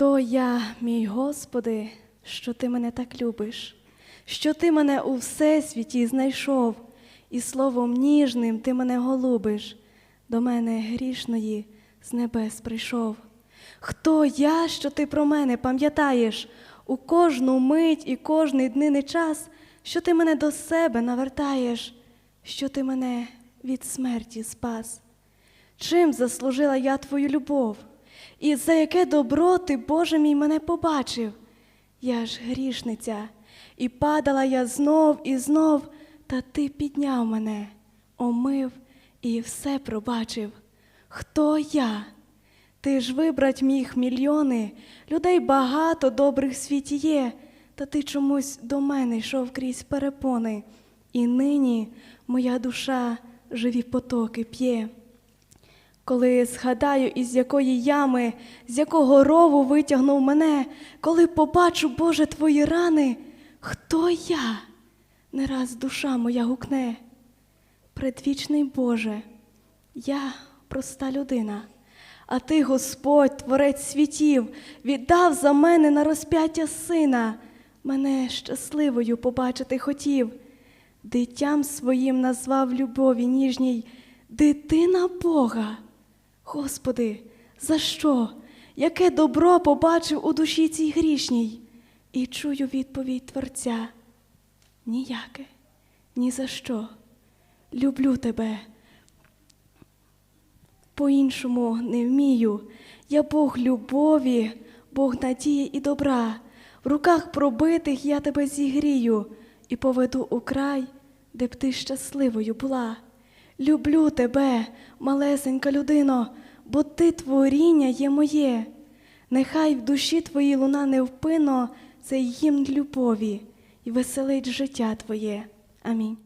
Хто я, мій Господи, що ти мене так любиш, що ти мене у всесвіті знайшов, і словом ніжним ти мене голубиш, до мене грішної з небес прийшов. Хто я, що ти про мене пам'ятаєш у кожну мить і кожний днини час, що ти мене до себе навертаєш, що ти мене від смерті спас? Чим заслужила я твою любов? І за яке добро ти, Боже мій, мене побачив? Я ж грішниця, і падала я знов і знов, та ти підняв мене, омив і все пробачив. Хто я? Ти ж вибрать міг мільйони, людей багато добрих в світі є, та ти чомусь до мене йшов крізь перепони, і нині моя душа живі потоки п'є. Коли згадаю, із якої ями, з якого рову витягнув мене, коли побачу, Боже, твої рани, хто я? Не раз душа моя гукне. Предвічний Боже, я проста людина, а ти, Господь, творець світів, віддав за мене на розп'яття сина, мене щасливою побачити хотів. Дитям своїм назвав любові ніжній, дитина Бога. Господи, за що? Яке добро побачив у душі цій грішній? І чую відповідь Творця. Ніяке, ні за що. Люблю тебе. По-іншому не вмію. Я Бог любові, Бог надії і добра. В руках пробитих я тебе зігрію і поведу у край, де б ти щасливою була. Люблю тебе, малесенька людино, бо ти творіння є моє. Нехай в душі твоїй луна невпинно цей гімн любові і веселить життя твоє. Амінь.